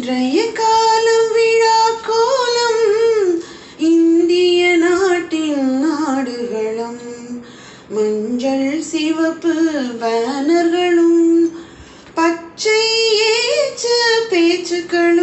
இன்றைய காலம் விழா கோலம் இந்திய நாட்டின் நாடுகளும் மஞ்சள் சிவப்பு பேனர்களும் பச்சை ஏச்ச பேச்சுக்களும்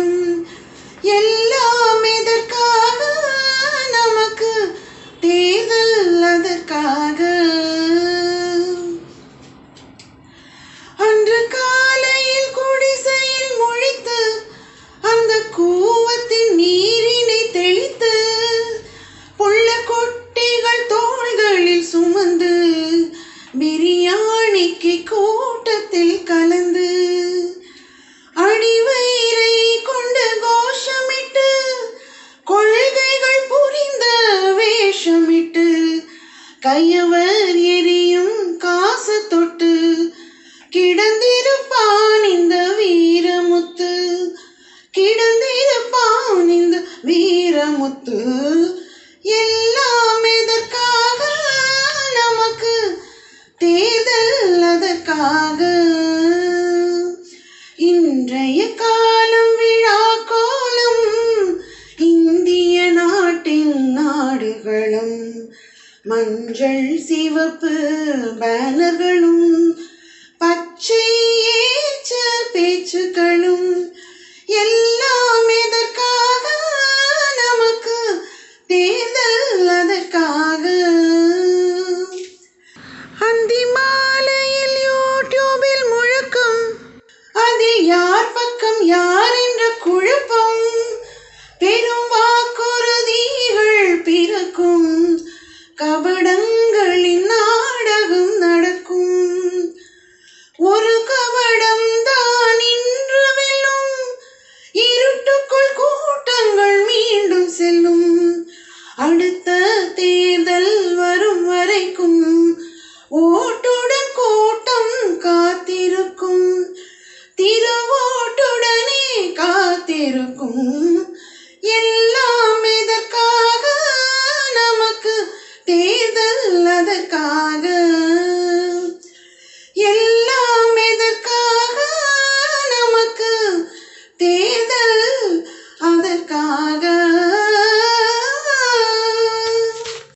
வேஷமிட்டு கையவர் எரியும் காசு தொட்டு கிடந்திருப்பான் இந்த வீரமுத்து கிடந்திருப்பான் இந்த வீரமுத்து. எல்லாம் எதற்காக நமக்கு தேர்தல் அதற்காக? இன்றைய கால மஞ்சள் சிவப்பு பேனர்களும் பச்சை ஏச்ச பேச்சுக்களும் எல்லாம் எதற்காக நமக்கு தேர்தல் அதற்காக? அந்தி மாலையில் யூடியூபில் முழக்கம் அதில் யார் பக்கம் யார் என்ற குழப்பம் எல்லாம் இதற்காக நமக்கு தேர்தல் அதற்காக?